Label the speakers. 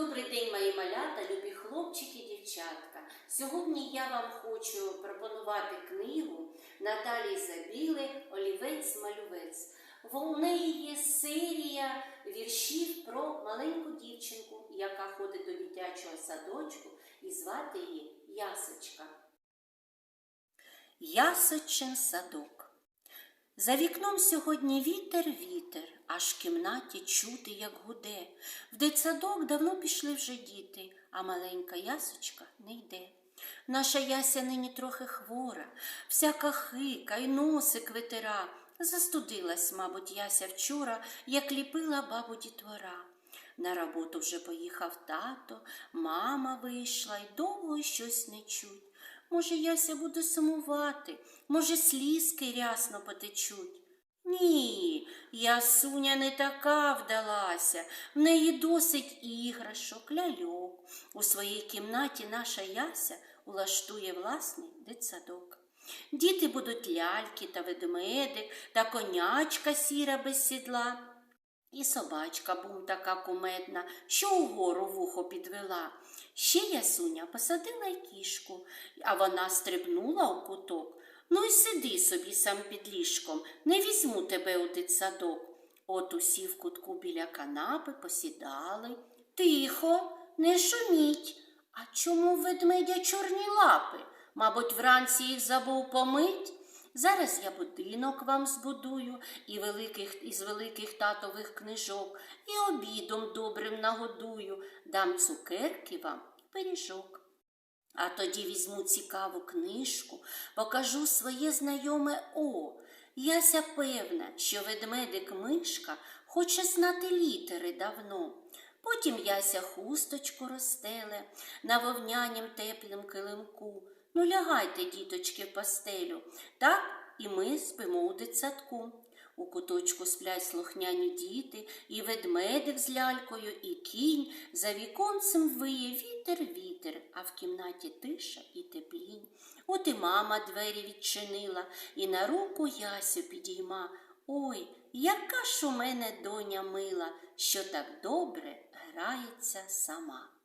Speaker 1: Добрий день, мої малята, любі хлопчики дівчатка. Сьогодні я вам хочу пропонувати книгу Наталії Забіли Олівець-малювець. В неї є серія віршів про маленьку дівчинку, яка ходить до дитячого садочку, і звати її Ясочка. Ясочин садок. За вікном сьогодні вітер, вітер, аж в кімнаті чути, як гуде. В дитсадок давно пішли вже діти, а маленька ясочка не йде. Наша яся нині трохи хвора, всяка хика й носик витира. Застудилась, мабуть, яся вчора, як ліпила бабу дітвора. На роботу вже поїхав тато, мама вийшла й довго щось не чуть. Може, яся буде сумувати, може, слізки рясно потечуть. Ні, ясуня не така вдалася, в неї досить іграшок, ляльок. У своїй кімнаті наша яся улаштує власний дитсадок. Діти будуть ляльки та ведмедик, та конячка сіра без сідла. І собачка бум така кумедна, що угору вухо підвела. Ще ясуня посадила й кішку, а вона стрибнула у куток. Ну й сиди собі сам під ліжком, не візьму тебе у дитсадок. От усі в кутку біля канапи посідали. Тихо, не шуміть. А чому ведмедя чорні лапи? Мабуть, вранці їх забув помить. Зараз я будинок вам збудую і великих, із великих татових книжок, і обідом добрим нагодую, дам цукерки вам пиріжок. А тоді візьму цікаву книжку, покажу своє знайоме О. Яся певна, що ведмедик мишка хоче знати літери давно. Потім яся хусточку розстеле на вовнянім теплім килимку. Ну, лягайте, діточки, в постелю. Так і ми спимо у дитсадку. У куточку сплять слухняні діти, і ведмедик з лялькою, і кінь. За віконцем виє вітер, вітер, а в кімнаті тиша і теплінь. От і мама двері відчинила, і на руку Ясю підійма. Ой, яка ж у мене доня мила, що так добре грається сама.